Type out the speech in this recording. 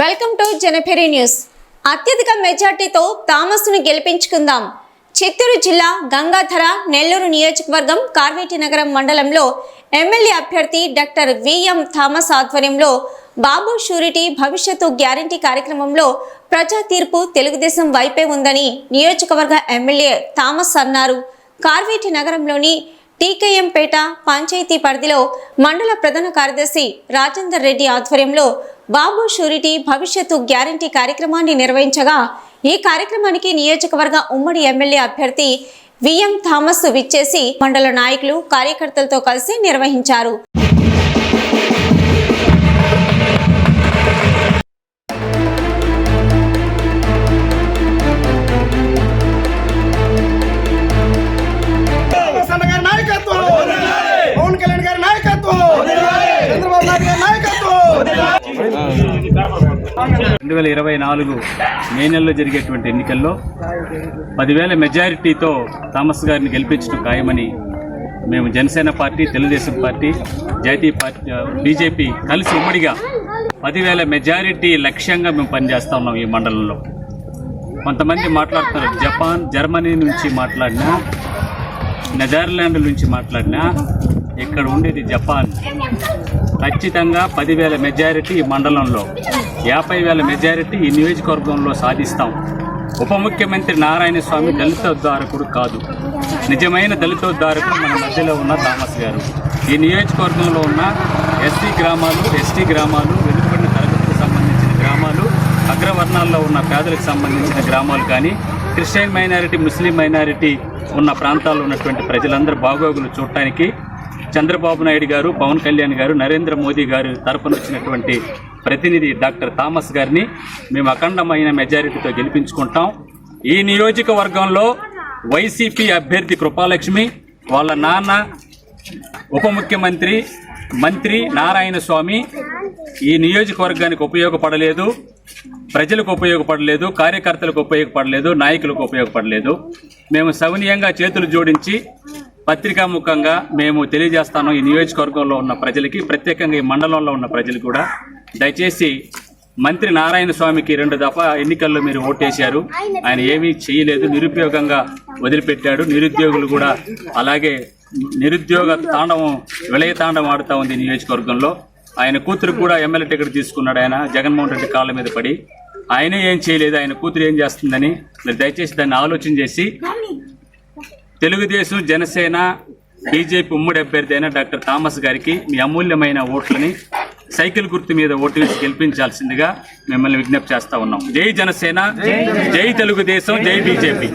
Welcome to జనపెరి news. అత్యధిక మెజార్టీతో థామస్ను గెలిపించుకుందాం. చిత్తూరు జిల్లా గంగాధర నెల్లూరు నియోజకవర్గం కార్వేటి నగరం మండలంలో ఎమ్మెల్యే అభ్యర్థి డాక్టర్ విఎం థామస్ ఆధ్వర్యంలో బాబు షూరిటీ భవిష్యత్తు గ్యారంటీ కార్యక్రమంలో ప్రజా తీర్పు తెలుగుదేశం వైపే ఉందని నియోజకవర్గ ఎమ్మెల్యే థామస్ అన్నారు. కార్వేటి నగరంలోని టీకేఎంపేట పంచాయతీ పరిధిలో మండల ప్రధాన కార్యదర్శి రాజేందర్ రెడ్డి ఆధ్వర్యంలో బాబు షూరిటీ భవిష్యత్తు గ్యారంటీ కార్యక్రమాన్ని నిర్వహించగా ఈ కార్యక్రమానికి నియోజకవర్గ ఉమ్మడి ఎమ్మెల్యే అభ్యర్థి విఎం థామస్ విచ్చేసి మండల నాయకులు కార్యకర్తలతో కలిసి నిర్వహించారు. రెండు వేల ఇరవై నాలుగు మే నెలలో జరిగేటువంటి ఎన్నికల్లో పదివేల మెజారిటీతో థామస్ గారిని గెలిపించడం ఖాయమని మేము జనసేన పార్టీ తెలుగుదేశం పార్టీ జాతీయ పార్టీ బీజేపీ కలిసి ఉమ్మడిగా పదివేల మెజారిటీ లక్ష్యంగా మేము పనిచేస్తా ఉన్నాం ఈ మండలంలో. కొంతమంది మాట్లాడుతున్నారు జపాన్ జర్మనీ నుంచి మాట్లాడినా నెదర్లాండ్ నుంచి మాట్లాడినా ఇక్కడ ఉండేది జపాన్. ఖచ్చితంగా పదివేల మెజారిటీ ఈ మండలంలో. యాభై వేల మెజారిటీ ఈ నియోజకవర్గంలో సాధిస్తాం. ఉప ముఖ్యమంత్రి నారాయణ స్వామి దళితోద్ధారకుడు కాదు. నిజమైన దళితోద్ధారకుడు మన మధ్యలో ఉన్న థామస్ గారు. ఈ నియోజకవర్గంలో ఉన్న ఎస్టీ గ్రామాలు ఎస్టీ గ్రామాలు వెనుకబడిన తరగతికి సంబంధించిన గ్రామాలు అగ్రవర్ణాల్లో ఉన్న పేదలకు సంబంధించిన గ్రామాలు కానీ క్రిస్టియన్ మైనారిటీ ముస్లిం మైనారిటీ ఉన్న ప్రాంతాల్లో ఉన్నటువంటి ప్రజలందరూ బాగోగులు చూడటానికి చంద్రబాబు నాయుడు గారు పవన్ కళ్యాణ్ గారు నరేంద్ర మోదీ గారు తరపున వచ్చినటువంటి ప్రతినిధి డాక్టర్ థామస్ గారిని మేము అఖండమైన మెజారిటీతో గెలిపించుకుంటాం. ఈ నియోజకవర్గంలో వైసీపీ అభ్యర్థి కృపాలక్ష్మి వాళ్ళ నాన్న ఉప ముఖ్యమంత్రి మంత్రి నారాయణ స్వామి ఈ నియోజకవర్గానికి ఉపయోగపడలేదు ప్రజలకు ఉపయోగపడలేదు కార్యకర్తలకు ఉపయోగపడలేదు నాయకులకు ఉపయోగపడలేదు. మేము సవినీయంగా చేతులు జోడించి పత్రికా ముఖంగా మేము తెలియజేస్తాను ఈ నియోజకవర్గంలో ఉన్న ప్రజలకి ప్రత్యేకంగా ఈ మండలంలో ఉన్న ప్రజలు కూడా. దయచేసి మంత్రి నారాయణ స్వామికి రెండు దఫా ఎన్నికల్లో మీరు ఓటేశారు. ఆయన ఏమీ చేయలేదు నిరుపయోగంగా వదిలిపెట్టాడు. నిరుద్యోగులు కూడా అలాగే నిరుద్యోగ తాండవం విలయ తాండవం ఆడుతూ ఉంది నియోజకవర్గంలో. ఆయన కూతురు కూడా ఎమ్మెల్యే టికెట్ తీసుకున్నాడు ఆయన జగన్మోహన్ రెడ్డి కాళ్ళ మీద పడి. ఆయన ఏం చేయలేదు ఆయన కూతురు ఏం చేస్తుందని. మీరు దయచేసి దాన్ని ఆలోచన చేసి తెలుగుదేశం జనసేన బీజేపీ ఉమ్మడి అభ్యర్థి అయిన డాక్టర్ థామస్ గారికి మీ అమూల్యమైన ఓట్లని సైకిల్ గుర్తు మీద ఓటు వేసి గెలిపించాల్సిందిగా మిమ్మల్ని విజ్ఞప్తి చేస్తా ఉన్నాం. జై జనసేన జై తెలుగుదేశం జై బీజేపీ.